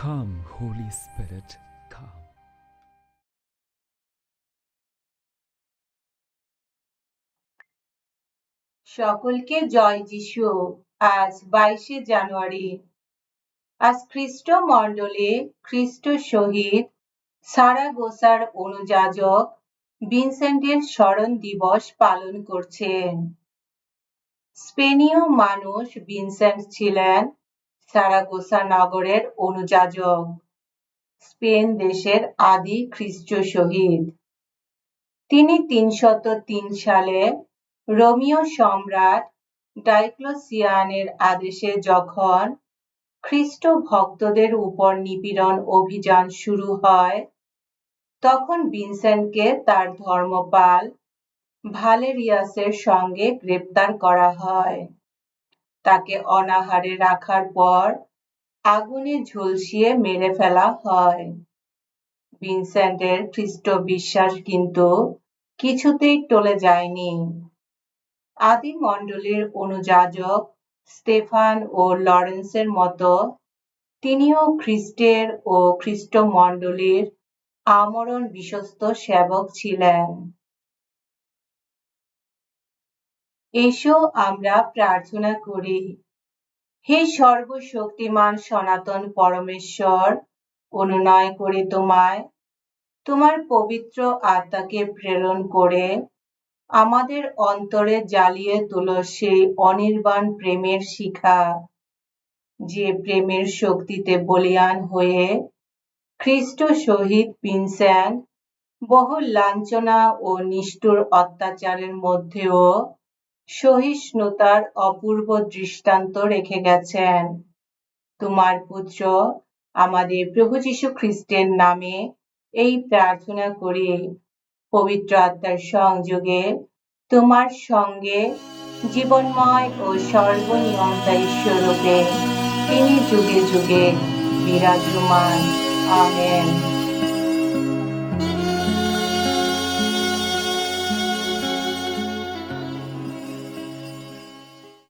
Holy Spirit, come. সকলকে জয় যিশু। আজ বাইশে জানুয়ারি। আজ খ্রিস্ট মণ্ডলে খ্রিস্ট শহীদ সারাগোসার অনুযাজক ভিনসেন্টের স্মরণ দিবস পালন করছেন। স্পেনীয় মানুষ ভিনসেন্ট ছিলেন। সারাগোসা নগরের অনুযাজক। স্পেন দেশের আদি খ্রিস্ট শহীদ। তিনি তিনশত তিন সালে রোমীয় সম্রাট ডাইক্লোসিয়ানের আদেশে যখন খ্রিস্ট ভক্তদের উপর নিপীড়ন অভিযান শুরু হয়, তখন ভিনসেন্টকে তার ধর্মপাল ভালেরিয়াসের সঙ্গে গ্রেপ্তার করা হয়। তাকে অনাহারে রাখার পর আগুনে ঝলসিয়ে মেরে ফেলা হয়। ভিনসেন্টের খ্রিস্ট বিশ্বাস কিন্তু কিছুতেই টলে যায়নি। আদি মণ্ডলীর অনুযাজক স্টেফান ও লরেন্সের মতো তিনিও খ্রিস্টের ও খ্রিস্ট মণ্ডলীর আমরণ বিশ্বস্ত সেবক ছিলেন। এসো আমরা প্রার্থনা করি। হে সর্বশক্তিমান সনাতন পরমেশ্বর, অনুনয় করে তোমায়, তোমার পবিত্র আত্মাকে প্রেরণ করে, আমাদের অন্তরে জ্বালিয়ে তোলো সেই অনির্বাণ প্রেমের শিখা। যে প্রেমের শক্তিতে বলিয়ান হয়ে খ্রিস্ট শহীদ ভিনসেন্ট বহু লাঞ্ছনা ও নিষ্ঠুর অত্যাচারের মধ্যেও সহিষ্ণুতার অপূর্ব দৃষ্টান্ত রেখে গেছেন। তোমার পুত্র আমাদের প্রভু যীশু খ্রিস্টের নামে এই প্রার্থনা করি। পবিত্র আত্মার সংযোগে তোমার সঙ্গে জীবনময় ও সর্বনিয়ন্তা ঈশ্বরূপে তিনি যুগে যুগে বিরাজমান। আমেন।